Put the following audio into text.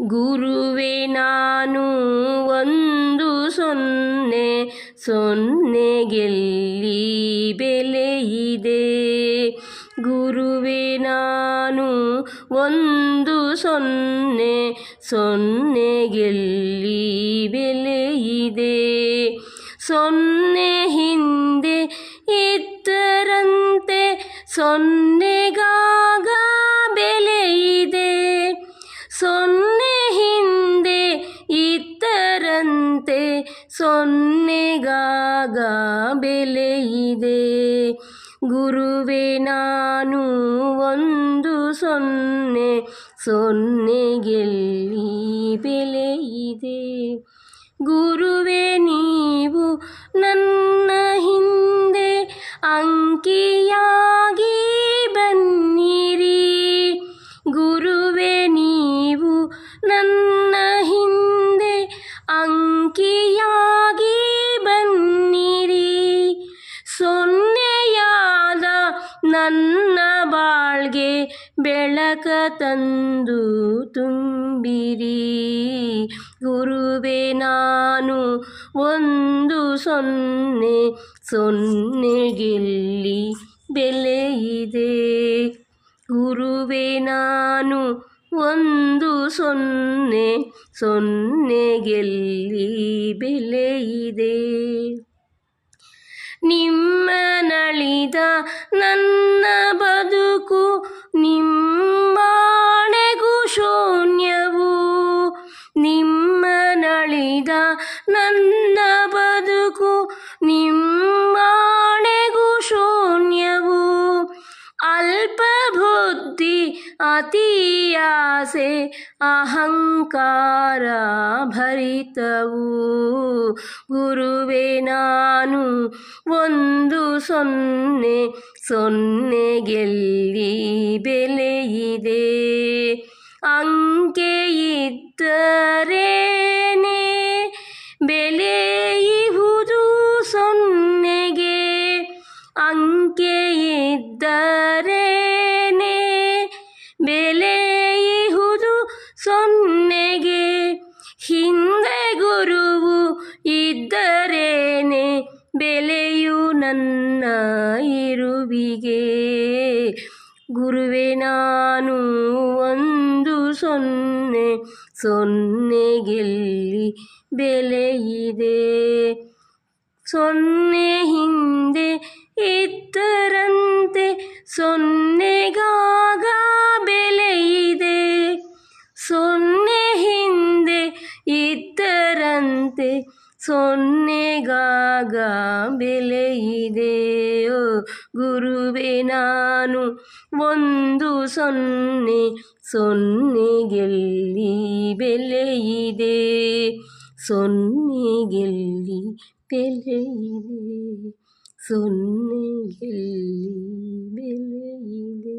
ಗುರುವೆ, ನಾನು ಒಂದು ಸೊನ್ನೆ ಸೊನ್ನೆಗೆಲ್ಲಿ ಬೆಲೆ ಇದೆ. ಗುರುವೆ, ನಾನು ಒಂದು ಸೊನ್ನೆ ಸೊನ್ನೆಗೆಲ್ಲಿ ಬೆಲೆ ಇದೆ. ಸೊನ್ನೆ ಹಿಂದೆ ಇದ್ದರಂತೆ ಸೊನ್ನೆಗಾಗ ಸೊನ್ನೆಗಾಗ ಬೆಲೆಯಿದೆ. ಗುರುವೆ ನಾನು ಒಂದು ಸೊನ್ನೆ ಸೊನ್ನೆಗೆಲ್ಲಿ ಬೆಲೆಯಿದೆ. ಗುರುವೆ ನೀವು ನನ್ನ ಬಾಳ್ಗೆ ಬೆಳಕ ತಂದು ತುಂಬಿರಿ. ಗುರುವೆ, ನಾನು ಒಂದು ಸೊನ್ನೆ ಸೊನ್ನೆಗೆಲ್ಲಿ ಬೆಲೆ ಇದೆ ಗುರುವೆ, ನಾನು ಒಂದು ಸೊನ್ನೆ ಸೊನ್ನೆಗೆಲ್ಲಿ ಬೆಲೆ ಇದೆ ನಿಮ್ಮ ನಳಿದ ನನ್ನ ಅತಿಯಾಸೆ ಅಹಂಕಾರ ಭರಿತವು. ಗುರುವೆ ನಾನು ಒಂದು ಸೊನ್ನೆ ಸೊನ್ನೆಗೆಲ್ಲಿ ಬೆಲೆ ಇದೆ? ಅಂಕೆ ಸೊನ್ನೆಗೆ ಹಿಂದೆ ಗುರುವು ಇದ್ದರೇನೆ, ಬೆಲೆಯು ನನ್ನ ಇರುವಿಗೆ. ಗುರುವೆ, ನಾನು ಒಂದು ಸೊನ್ನೆ ಸೊನ್ನೆಗೆಲ್ಲಿ ಬೆಲೆಯಿದೆ ಸೊನ್ನೆ ಹಿಂದೆ ಇತ್ತರಂತೆ ಸೊನ್ನೆಗಾಗ ಇದ್ದರಂತೆ ಸೊನ್ನೆಗಾಗ ಬೆಲೆ ಇದೆ ಓ ಗುರುವೆ ನಾನು ಒಂದು ಸೊನ್ನೆ ಸೊನ್ನೆಗೆಲ್ಲಿ ಬೆಲೆ ಇದೆ ಸೊನ್ನೆಗೆಲ್ಲಿ ಬೆಲೆ ಇದೆ ಸೊನ್ನೆಗೆಲ್ಲಿ ಬೆಲೆ ಇದೆ